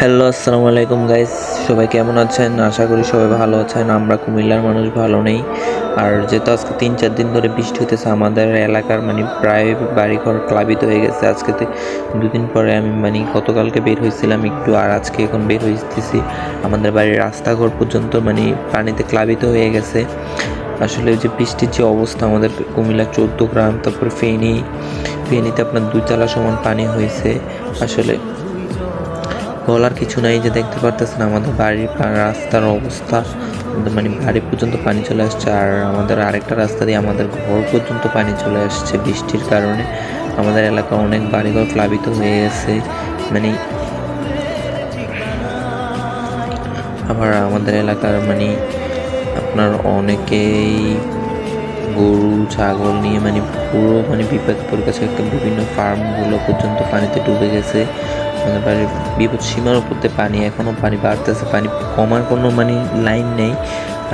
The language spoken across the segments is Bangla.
হ্যালো, আসসালামু আলাইকুম গাইস সবাই কেমন আছেন? আশা করি সবাই ভালো আছেন। আমরা কুমিল্লার মানুষ, ভালো নেই। আর যেহেতু আজকে তিন চার দিন ধরে বৃষ্টি হতেছে আমাদের এলাকার মানে প্রায় বাড়িঘর প্লাবিত হয়ে গেছে। আজকে দুদিন পরে আমি মানে গতকালকে বের হয়েছিলাম একটু, আর আজকে এখন বের হয়েছি আমাদের বাড়ির রাস্তাঘর পর্যন্ত মানে পানিতে প্লাবিত হয়ে গেছে। আসলে যে বৃষ্টির যে অবস্থা আমাদের কুমিল্লা চৌদ্দ গ্রাম, তারপরে ফেনী। ফেনীতে আপনার দুই তলা সমান পানি হয়েছে আসলে বলার কিছু নাই যে দেখতে পারতেছেন আমাদের বাড়ির রাস্তার অবস্থা। মানে বাড়ি পর্যন্ত পানি চলে আসছে আর আমাদের আরেকটা রাস্তা দিয়ে আমাদের ঘর পর্যন্ত পানি চলে আসছে বৃষ্টির কারণে। আমাদের এলাকা অনেক বাড়িঘর প্লাবিত হয়ে গেছে। মানে আবার আমাদের এলাকার মানে আপনার অনেকেই গরু, ছাগল নিয়ে মানে পুরো মানে বিপদ পরিকাছে একটা বিভিন্ন ফার্মগুলো পর্যন্ত পানিতে ডুবে গেছে। আমাদের বাড়ির বিপদ সীমার উপর পানি এখনও পানি বাড়তেছে, পানি কমার কোনো মানে লাইন নেই।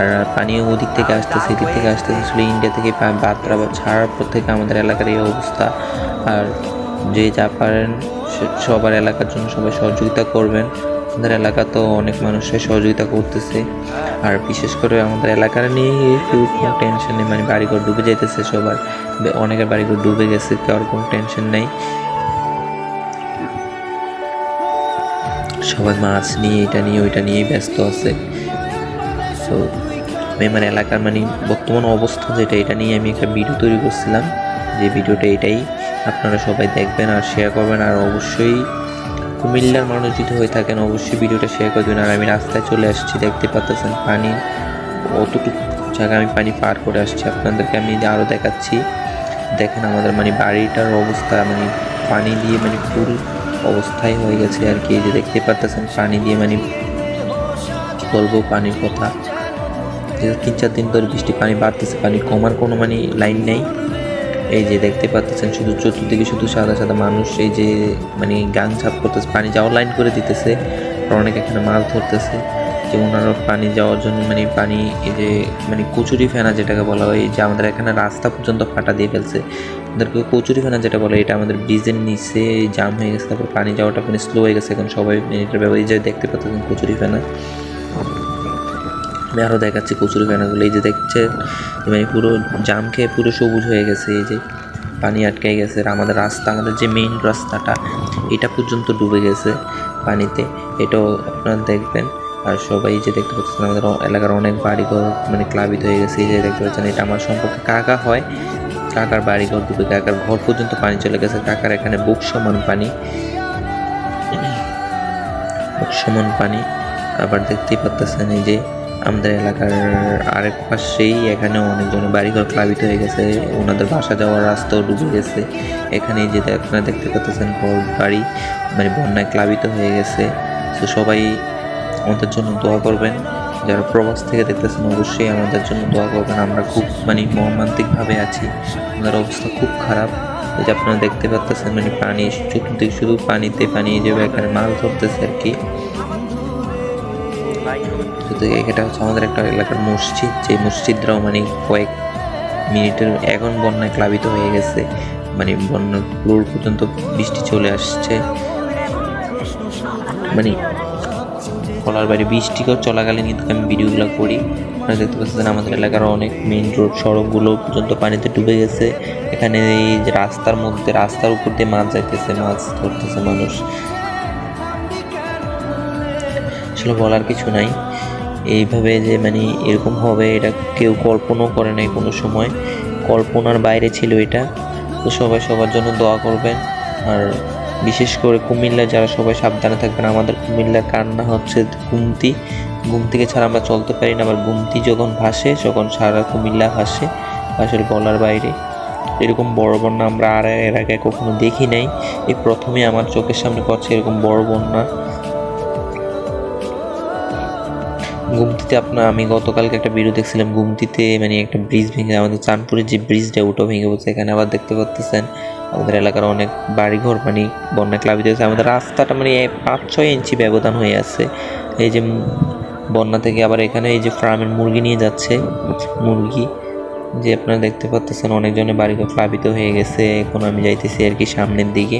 আর পানি ওদিক থেকে আসতেছে, এদিক থেকে আসতেছে। আসলে ইন্ডিয়া থেকে বাত্রা ছাড়ার পর থেকে আমাদের এলাকার এই অবস্থা। আর যে যা পারেন সবার এলাকার জন্য সবাই সহযোগিতা করবেন। আমাদের এলাকা তো অনেক মানুষের সহযোগিতা করতেছে। আর বিশেষ করে আমাদের এলাকার নিয়ে একটু কোনো টেনশন নেই। মানে বাড়িঘর ডুবে যেতেছে সবার। অনেকের বাড়িঘর ডুবে গেছে, কারোর কোনো টেনশন নেই। সবাই মাছ নিয়ে, এটা নিয়ে, ওইটা নিয়েই ব্যস্ত আছে। সো আমি আমার এলাকার মানে বর্তমান অবস্থা যেটা, এটা নিয়ে আমি একটা ভিডিও তৈরি করছিলাম। যে ভিডিওটা এটাই। আপনারা সবাই দেখবেন আর শেয়ার করবেন। আর অবশ্যই কুমিল্লার মানুষ যদি হয়ে থাকেন, অবশ্যই ভিডিওটা শেয়ার করে দেবেন। আর আমি রাস্তায় চলে আসছি, দেখতে পাচ্ছেন পানি। অতটুকু জায়গা আমি পানি পার করে আসছি। আপনাদেরকে আমি আরও দেখাচ্ছি। দেখেন আমাদের মানে বাড়িটার অবস্থা মানে পানি দিয়ে মানে ফুল অবস্থায় হয়ে গেছে আর কি যে দেখতে পারতেছেন পানি দিয়ে মানে বলব, পানির কথা। তিন চার দিন ধরে বৃষ্টি পানি বাড়তেছে, পানি কমার কোনো মানে লাইন নেই। এই যে দেখতে পাচ্ছেন শুধু চতুর্দিকে শুধু সাদা সাদা মানুষ, এই যে মানে গান ছাপ করতেছে, পানি যাওয়ার লাইন করে দিতেছে। অনেক এখানে মাছ ধরতেছে। যে ওনারা পানি যাওয়ার জন্য মানে পানি, এই যে মানে কচুরি ফেনা যেটাকে বলা হয় যে আমাদের এখানে রাস্তা পর্যন্ত ফাটা দিয়ে ফেলছে। আমাদেরকে কচুরি ফেনা যেটা বলে, এটা আমাদের ব্রিজের নিচে জাম হয়ে গেছে, তারপর পানি যাওয়াটা মানে স্লো হয়ে গেছে এখন সবাই এটার এই যে দেখতে পাচ্ছেন কচুরি ফেনা। আমি আরও দেখাচ্ছি কচুরি ফেনাগুলো, এই যে দেখছে মানে পুরো জাম খেয়ে পুরো সবুজ হয়ে গেছে, এই যে পানি আটকে গেছে, আর আমাদের রাস্তা, আমাদের যে মেইন রাস্তাটা, এটা পর্যন্ত ডুবে গেছে পানিতে। এটাও আপনারা দেখবেন। আর সবাই যে দেখতে পাচ্ছেন, আমাদের এলাকার অনেক বাড়িঘর মানে ক্লাবিত হয়ে গেছে। এই যে দেখতে পাচ্ছেন, এটা আমার সম্পর্কে কাকা হয়। কাকার বাড়িঘর ডুবে কাকার ঘর পর্যন্ত পানি চলে গেছে। কাকার এখানে বুক সমান পানি। বুক সমান পানি। আবার দেখতেই পাচ্ছেন, এই যে আমাদের এলাকার আরেক পাশেই এখানে অনেকজনের বাড়িঘর প্লাবিত হয়ে গেছে। ওনাদের বাসা যাওয়ার রাস্তাও ডুবে গেছে। এখানে যে আপনারা দেখতে পাচ্ছেন ঘর বাড়ি মানে বন্যায় প্লাবিত হয়ে গেছে। তো সবাই আমাদের জন্য দোয়া করবেন। যারা প্রবাস থেকে দেখতেছেন, অবশ্যই আমাদের জন্য দোয়া করবেন। আমরা খুব মানে মর্মান্তিকভাবে আছি। আমাদের অবস্থা খুব খারাপ। যে আপনারা দেখতে পাচ্ছেন মানে পানি, চতুর্দিক শুধু পানিতে পানি এই যে এখানে মাছ ধরতেছে আর কি। এটা হচ্ছে আমাদের একটা এলাকার মসজিদ। যে মসজিদরাও মানে কয়েক মিনিটের, এখন বন্যায় প্লাবিত হয়ে গেছে। মানে বন্যা ফ্লোর পর্যন্ত বৃষ্টি চলে আসছে। মানে কলার বাইরে বৃষ্টি চলাকালীন কিন্তু আমি ভিডিওগুলো করি। আপনারা দেখতে পাচ্ছেন আমাদের এলাকার অনেক মেইন রোড সড়কগুলো পর্যন্ত পানিতে ডুবে গেছে। এখানে এই রাস্তার মধ্যে, রাস্তার উপর দিয়ে মাছ যাইতেছে, মাছ ধরতেছে মানুষ। আসলে বলার কিছু নাই। এইভাবে যে মানে এরকম হবে, এটা কেউ কল্পনাও করে নাই কোনো সময়। কল্পনার বাইরে ছিল এটা। তো সবাই সবার জন্য দোয়া করবেন। আর বিশেষ করে কুমিল্লা যারা সবাই সাবধানে থাকবেন, আমাদের কুমিল্লার কান্না হচ্ছে গুমতি। থেকে ছাড়া আমরা চলতে পারি না, আবার গুমতি যখন ভাসে যখন সারা কুমিল্লা ভাসে, আসলে বলার বাইরে। এরকম বড় বন্যা আমরা আর এর আগে কখনো দেখি নাই। এই প্রথমে আমার চোখের সামনে পড়ছে এরকম বড় বন্যা। গুমতিতে আপনার আমি গতকালকে একটা ভিডিও দেখছিলাম, গুমতিতে মানে একটা ব্রিজ ভেঙে, আমাদের চাঁদপুরের যে ব্রিজটা ওটাও ভেঙে পড়ছে, এখানে আবার দেখতে পাচ্ছেন আমাদের এলাকার অনেক বাড়িঘর মানে বন্যা প্লাবিত হয়েছে, আমাদের রাস্তাটা মানে পাঁচ ছয় ইঞ্চি ব্যবধান হয়ে আছে, এই যে বন্যা থেকে আবার এখানে এই যে ফার্মের মুরগি নিয়ে যাচ্ছে, মুরগি, যে আপনারা দেখতে পাচ্ছেন অনেকজনের বাড়িঘর প্লাবিত হয়ে গেছে, এখন আমি যাইতেছি আর কি সামনের দিকে।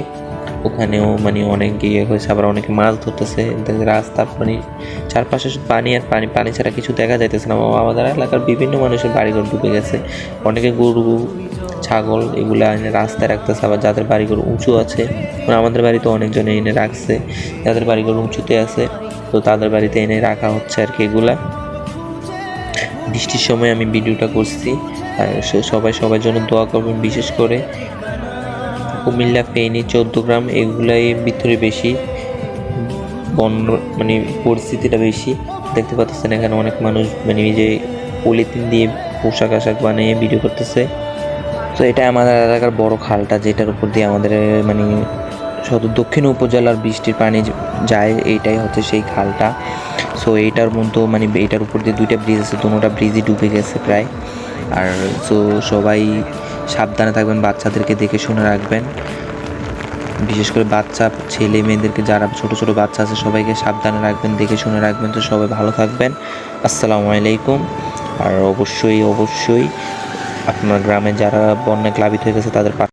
ওখানেও মানে অনেক ইয়ে হয়েছে, আবার অনেকে মাছ ধরতেছে। রাস্তা মানে চারপাশে পানি আর পানি পানি ছাড়া কিছু দেখা যাইতেছে না। আমাদের এলাকার বিভিন্ন মানুষের বাড়িঘর ডুবে গেছে। অনেকে গরু, ছাগল এগুলা এনে রাস্তায় রাখতেছে, আবার যাদের বাড়িঘর উঁচু আছে মানে আমাদের বাড়িতে অনেকজনে এনে রাখছে, যাদের বাড়িঘর উঁচুতে আছে, তো তাদের বাড়িতে এনে রাখা হচ্ছে আর কি এগুলা। বৃষ্টির সময় আমি ভিডিওটা করছি, আর সবাই সবার জন্য দোয়া করবেন, বিশেষ করে কুমিল্লা ফেনী চৌদ্দ গ্রাম এগুলাই ভিতরে বেশি। বন্য মানে পরিস্থিতিটা বেশি। দেখতে পাচ্ছেন এখানে অনেক মানুষ মানে নিজে পলিথিন দিয়ে পোশাক আশাক বানিয়ে ভিডিও করতেছে। তো এটা আমাদের এলাকার বড় খালটা, যেটার উপর দিয়ে আমাদের মানে সদর দক্ষিণ উপজেলার বৃষ্টির পানি যায়, এইটাই হচ্ছে সেই খালটা। সো এইটার মধ্যে মানে এইটার উপর দিয়ে দুইটা ব্রিজ আছে দুটোটা ব্রিজই ডুবে গেছে প্রায়। আর সো সবাই সাবধানে থাকবেন, বাচ্চাদেরকে দেখে শুনে রাখবেন। বিশেষ করে বাচ্চা, ছেলে মেয়েদেরকে যারা ছোট ছোট বাচ্চা আছে, সবাইকে সাবধানে রাখবেন, দেখে শুনে রাখবেন। তো সবাই ভালো থাকবেন। আসসালামু আলাইকুম। আর অবশ্যই অবশ্যই আপনার গ্রামে যারা বন্যায় প্লাবিত হয়ে গেছে, তাদের